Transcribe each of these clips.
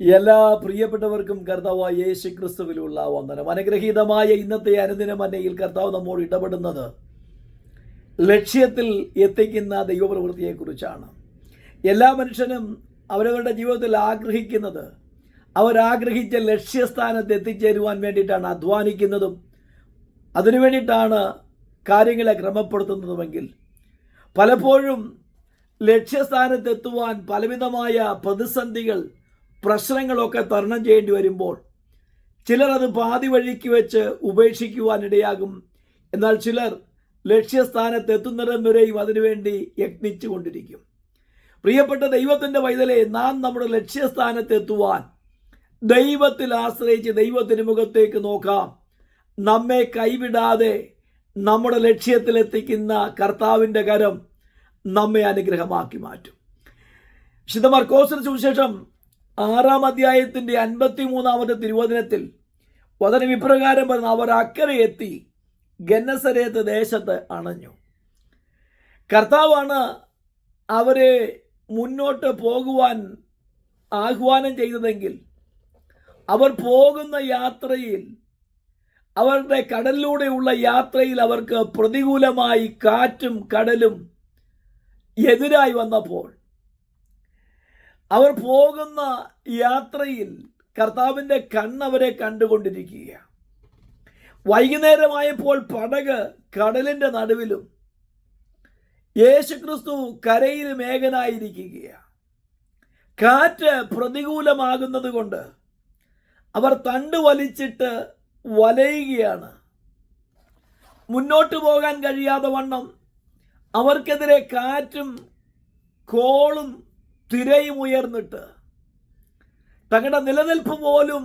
എല്ലാ പ്രിയപ്പെട്ടവർക്കും കർത്താവായ യേശു ക്രിസ്തുവിലുള്ള വന്ദനം. അനുഗ്രഹീതമായ ഇന്നത്തെ അനുദിന മന്നയിൽ കർത്താവ് നമ്മോട് ഇടപെടുന്നത് ലക്ഷ്യത്തിൽ എത്തിക്കുന്ന ദൈവപ്രവൃത്തിയെക്കുറിച്ചാണ്. എല്ലാ മനുഷ്യനും അവരവരുടെ ജീവിതത്തിൽ ആഗ്രഹിക്കുന്നത് അവരാഗ്രഹിച്ച ലക്ഷ്യസ്ഥാനത്ത് എത്തിച്ചേരുവാൻ വേണ്ടിയിട്ടാണ് അധ്വാനിക്കുന്നതും അതിനു വേണ്ടിയിട്ടാണ് കാര്യങ്ങളെ ക്രമപ്പെടുത്തുന്നതുമെങ്കിൽ പലപ്പോഴും ലക്ഷ്യസ്ഥാനത്തെത്തുവാൻ പലവിധമായ പ്രതിസന്ധികൾ പ്രശ്നങ്ങളൊക്കെ തരണം ചെയ്യേണ്ടി വരുമ്പോൾ ചിലർ അത് പാതി വഴിക്ക് വെച്ച് ഉപേക്ഷിക്കുവാനിടയാകും. എന്നാൽ ചിലർ ലക്ഷ്യസ്ഥാനത്ത് വരെയും അതിനുവേണ്ടി യത്നിച്ചു കൊണ്ടിരിക്കും പ്രിയപ്പെട്ട ദൈവത്തിന്റെ വൈതലെ നാം നമ്മുടെ ലക്ഷ്യസ്ഥാനത്ത് എത്തുവാൻ ദൈവത്തിൽ ആശ്രയിച്ച് ദൈവത്തിന് മുഖത്തേക്ക് നോക്കാം. നമ്മെ കൈവിടാതെ നമ്മുടെ ലക്ഷ്യത്തിലെത്തിക്കുന്ന കർത്താവിന്റെ കരം നമ്മെ അനുഗ്രഹമാക്കി മാറ്റും. വിശുദ്ധ മർക്കോസിന് സുവിശേഷം ആറാം അധ്യായത്തിന്റെ അൻപത്തി മൂന്നാമത്തെ തിരുവചനത്തിൽ വചനം ഇപ്രകാരം പറഞ്ഞ അവർ അക്കരെ എത്തി ഗന്നസരേത്ത് ദേശത്ത് അണഞ്ഞു. കർത്താവാണ് അവരെ മുന്നോട്ട് പോകുവാൻ ആഹ്വാനം ചെയ്തതെങ്കിൽ അവർ പോകുന്ന യാത്രയിൽ അവരുടെ കടലിലൂടെയുള്ള യാത്രയിൽ അവർക്ക് പ്രതികൂലമായി കാറ്റും കടലും എതിരായി വന്നപ്പോൾ അവർ പോകുന്ന യാത്രയിൽ കർത്താവിന്റെ കണ്ണവരെ കണ്ടുകൊണ്ടിരിക്കുക വൈകുന്നേരമായപ്പോൾ പടക് കടലിന്റെ നടുവിലും യേശുക്രിസ്തു കരയിൽ മേഘനായിരിക്കുകയാണ് കാറ്റ് പ്രതികൂലമാകുന്നത് കൊണ്ട് അവർ തണ്ട് വലിച്ചിട്ട് വലയുകയാണ്. മുന്നോട്ട് പോകാൻ കഴിയാതെ വണ്ണം അവർക്കെതിരെ കാറ്റും കോളും തിരയും ഉയർന്നിട്ട് തങ്ങളുടെ നിലനിൽപ്പ് പോലും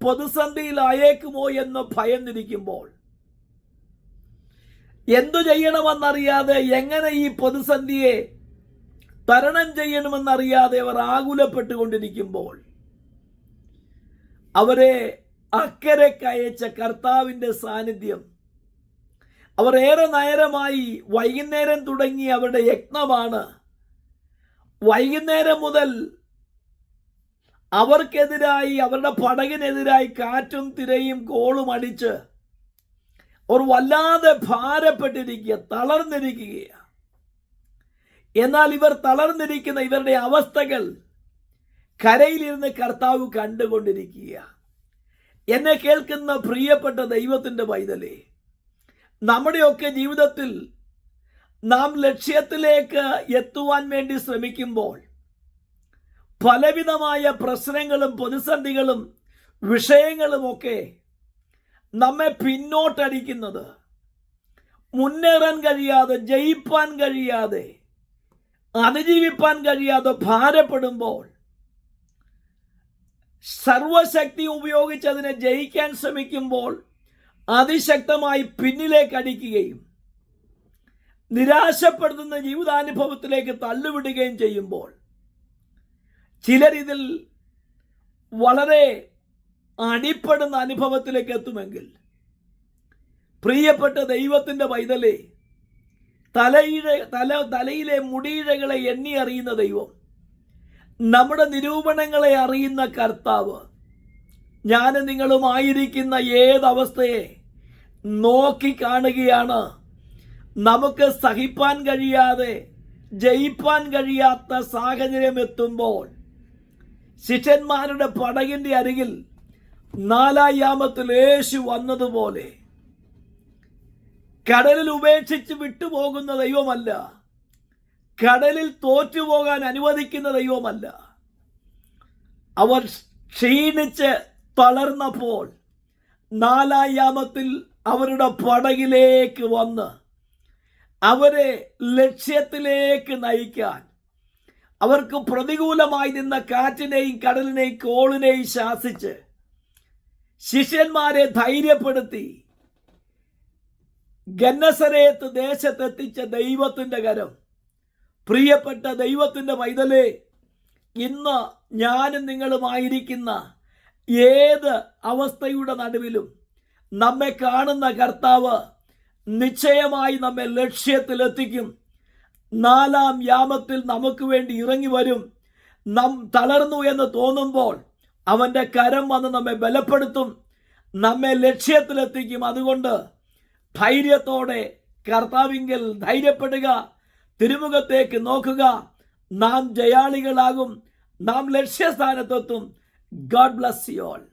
പ്രതിസന്ധിയിലായേക്കുമോ എന്ന് ഭയന്നിരിക്കുമ്പോൾ എന്തു ചെയ്യണമെന്നറിയാതെ എങ്ങനെ ഈ പ്രതിസന്ധിയെ തരണം ചെയ്യണമെന്നറിയാതെ അവർ ആകുലപ്പെട്ടുകൊണ്ടിരിക്കുമ്പോൾ അവരെ അക്കരെ കയച്ച കർത്താവിന്റെ സാന്നിധ്യം അവർ ഏറെ നേരമായി വൈകുന്നേരം തുടങ്ങി അവരുടെ യജ്ഞമാണ് വൈകുന്നേരം മുതൽ അവർക്കെതിരായി അവരുടെ പടകിനെതിരായി കാറ്റും തിരയും കോളും അടിച്ച് അവർ വല്ലാതെ ഭാരപ്പെട്ടിരിക്കുക തളർന്നിരിക്കുകയാണ്. എന്നാൽ ഇവർ തളർന്നിരിക്കുന്ന ഇവരുടെ അവസ്ഥകൾ കരയിലിരുന്ന് കർത്താവ് കണ്ടുകൊണ്ടിരിക്കുക എന്നെ കേൾക്കുന്ന പ്രിയപ്പെട്ട ദൈവത്തിന്റെ പൈതലേ നമ്മുടെയൊക്കെ ജീവിതത്തിൽ നാം ലക്ഷ്യത്തിലേക്ക് എത്തുവാൻ വേണ്ടി ശ്രമിക്കുമ്പോൾ പലവിധമായ പ്രശ്നങ്ങളും പ്രതിസന്ധികളും വിഷയങ്ങളുമൊക്കെ നമ്മെ പിന്നോട്ടടിക്കുന്നത്. മുന്നേറാൻ കഴിയാതെ ജയിപ്പാൻ കഴിയാതെ അതിജീവിപ്പാൻ കഴിയാതെ ഭാരപ്പെടുമ്പോൾ സർവശക്തി ഉപയോഗിച്ച് അതിനെ ജയിക്കാൻ ശ്രമിക്കുമ്പോൾ അതിശക്തമായി പിന്നിലേക്ക് അടിക്കുകയും നിരാശപ്പെടുത്തുന്ന ജീവിതാനുഭവത്തിലേക്ക് തള്ളുവിടുകയും ചെയ്യുമ്പോൾ ചിലരിതിൽ വളരെ അടിപ്പെടുന്ന അനുഭവത്തിലേക്ക് എത്തുമെങ്കിൽ പ്രിയപ്പെട്ട ദൈവത്തിന്റെ വൈതലെ തലയിഴ തല തലയിലെ മുടിയിഴകളെ എണ്ണി അറിയുന്ന ദൈവം നമ്മുടെ നിരൂപണങ്ങളെ അറിയുന്ന കർത്താവ് ഞാൻ നിങ്ങളുമായിരിക്കുന്ന ഏതവസ്ഥയെ നോക്കി കാണുകയാണ് നമുക്ക് സഹിപ്പാൻ കഴിയാതെ ജയിപ്പാൻ കഴിയാത്ത സാഹചര്യം എത്തുമ്പോൾ ശിഷ്യന്മാരുടെ പടകിന്റെ അരികിൽ നാലായാമത്തിൽ യേശു വന്നതുപോലെ കടലിൽ ഉപേക്ഷിച്ച് വിട്ടുപോകുന്ന ദൈവമല്ല കടലിൽ തോറ്റുപോകാൻ അനുവദിക്കുന്ന ദൈവമല്ല. അവർ ക്ഷീണിച്ച് തളർന്നപ്പോൾ നാലായാമത്തിൽ അവരുടെ പടകിലേക്ക് വന്ന് അവരെ ലക്ഷ്യത്തിലേക്ക് നയിക്കാൻ. അവർക്ക് പ്രതികൂലമായി നിന്ന കാറ്റിനെയും കടലിനെയും കോളിനെയും ശാസിച്ച് ശിഷ്യന്മാരെ ധൈര്യപ്പെടുത്തി ഗന്നസരേത്ത് ദേശത്തെത്തിച്ച ദൈവത്തിന്റെ കരം. പ്രിയപ്പെട്ട ദൈവത്തിന്റെ പൈതലേ ഇന്ന് ഞാനും നിങ്ങളുമായിരിക്കുന്ന ഏത് അവസ്ഥയുടെ നടുവിലും നമ്മെ കാണുന്ന കർത്താവ് നിശ്ചയമായി നമ്മെ ലക്ഷ്യത്തിലെത്തിക്കും. നാലാം യാമത്തിൽ നമുക്ക് വേണ്ടി ഇറങ്ങി വരും. നാം തളർന്നു എന്ന് തോന്നുമ്പോൾ അവന്റെ കരം വന്ന് നമ്മെ ബലപ്പെടുത്തും. നമ്മെ ലക്ഷ്യത്തിലെത്തിക്കും. അതുകൊണ്ട് ധൈര്യത്തോടെ കർത്താവിങ്കൽ ധൈര്യപ്പെടുക തിരുമുഖത്തേക്ക് നോക്കുക. നാം ജയാളികളാകും. നാം ലക്ഷ്യസ്ഥാനത്തെത്തും. God bless you all.